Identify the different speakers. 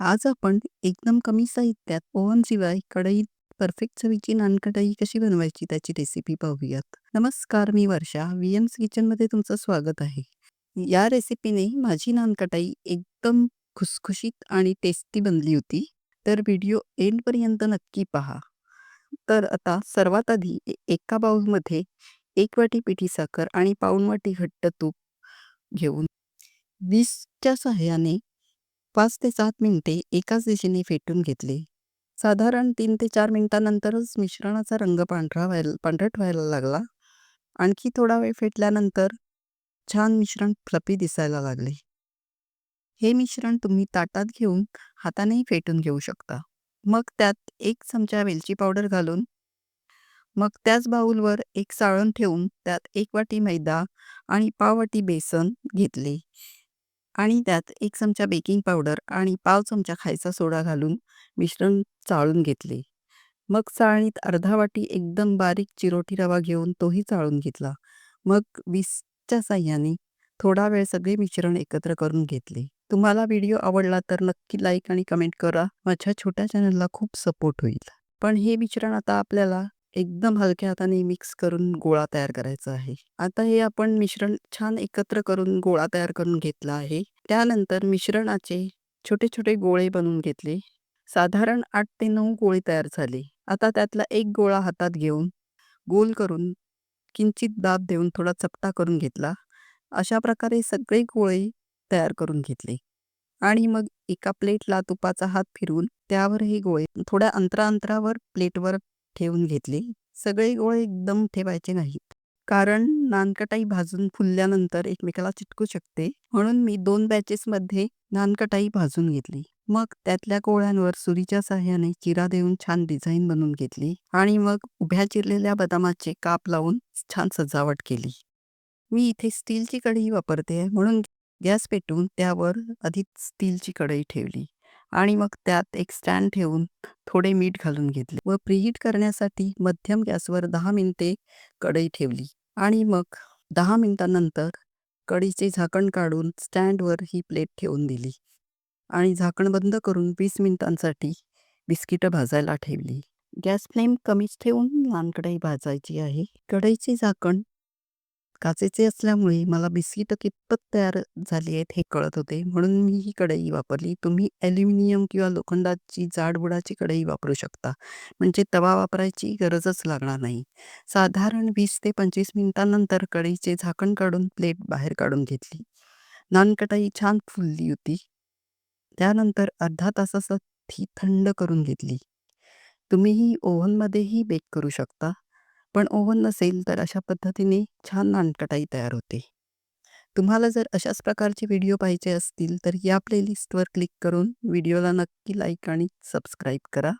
Speaker 1: आज आपण एकदम कमी साहित्यात ओव्हनशिवाय कढईत परफेक्ट चवीची नानकटाई कशी बनवायची त्याची रेसिपी पाहूयात. नमस्कार, मी वर्षा. व्हीएम्स किचनमध्ये तुमचं स्वागत आहे. या रेसिपीने माझी नानकटाई एकदम खुसखुशीत आणि टेस्टी बनली होती. तर व्हिडिओ एंडपर्यंत नक्की पहा. तर आता सर्वात आधी एका बाऊलमध्ये एक वाटी पिठी साखर आणि पाऊण वाटी घट्ट तूप घेऊन वीसच्या सहाय्याने पाच ते सात मिनिटे एकाच दिशेने फेटून घेतले. साधारण तीन ते चार मिनिटांनंतरच मिश्रणाचा रंग पांढरा व्हायला पांढरट व्हायला लागला. आणखी थोडा वेळ फेटल्यानंतर छान मिश्रण फ्लपी दिसायला लागले. हे मिश्रण तुम्ही ताटात घेऊन हातानेही फेटून घेऊ शकता. मग त्यात एक चमचा वेलची पावडर घालून मग त्याच बाऊलवर एक साळण ठेवून त्यात एक वाटी मैदा आणि पाव वाटी बेसन घेतले आणि त्यात 1 चमचा बेकिंग पावडर आणि पाव चमचा खायचा सोडा घालून मिश्रण चाळून घेतले. मग चाळणीत अर्धा वाटी एकदम बारीक चिरोटी रवा घेऊन तोही चाळून घेतला. मग विस्कच्या साह्याने थोडा वेळ सगळे मिश्रण एकत्र करून घेतले. तुम्हाला व्हिडिओ आवडला तर नक्की लाईक आणि कमेंट करा. माझ्या छोट्या चॅनलला खूप सपोर्ट होईल. पण हे मिश्रण आता आपल्याला एकदम हलक्या हाताने मिक्स करून गोळा तयार करायचा आहे. आता हे आपण मिश्रण छान एकत्र करून गोळा तयार करून घेतला आहे. त्यानंतर मिश्रणाचे छोटे-छोटे गोळे बनवून घेतले. साधारण 8 ते 9 गोळे तयार झाले. आता त्यातला एक गोळा हातात घेऊन गोल करून किंचित दाब देऊन थोडा चपटा करून घेतला. अशा प्रकारे सगळे गोळे तयार करून घेतले आणि मग एका प्लेटला तुपाचा हात फिरवून त्यावर हे गोळे थोड्या अंतरा-अंतरावर प्लेटवर ठेवून घेतली सगळे गोळे एकदम ठेवायचे नाहीत. कारण नानकटाई भाजून फुलल्यानंतर एकमेकाला चिटकू शकते. म्हणून मी दोन बॅचेसमध्ये नानकटाई भाजून घेतली. मग त्यातल्या गोळ्यांवर सुरीच्या साह्याने चिरा देऊन छान डिझाईन बनवून घेतली आणि मग उभ्या चिरलेल्या बदामाचे काप लावून छान सजावट केली. मी इथे स्टीलची कढई वापरते म्हणून गॅस पेटवून त्यावर आधी स्टीलची कढई ठेवली आणि मग त्यात एक स्टँड ठेवून थोडे मीठ घालून घेतले व प्रीहीट करण्यासाठी मध्यम गॅसवर दहा मिनिटे कढई ठेवली आणि मग दहा मिनिटांनंतर कढीचे झाकण काढून स्टँडवर ही प्लेट ठेवून दिली आणि झाकण बंद करून वीस मिनिटांसाठी बिस्किटं भाजायला ठेवली. गॅस फ्लेम कमीच ठेवून लहान कढई भाजायची आहे. कढईचे झाकण काचेचे असल्यामुळे मला बिस्किटं कितपत तयार झाली आहेत हे कळत होते. म्हणून मी ही कढई वापरली. तुम्ही ॲल्युमिनियम किंवा लोखंडाची जाडबुडाची कढई वापरू शकता. म्हणजे तवा वापरायची गरजच लागणार नाही. साधारण वीस ते 25 मिनिटांनंतर कढईचे झाकण काढून प्लेट बाहेर काढून घेतली. नानकटाई छान फुलली होती. त्यानंतर अर्धा तासासाठी थंड करून घेतली. तुम्ही ही ओव्हनमध्येही बेक करू शकता. पण ओव्हन नसेल तर अशा पद्धतीने छान नानकटाई तयार होते. तुम्हाला जर अशाच प्रकारचे व्हिडिओ पाहिजे असतील तर या प्लेलिस्टवर क्लिक करून व्हिडिओला नक्की लाईक आणि सबस्क्राईब करा.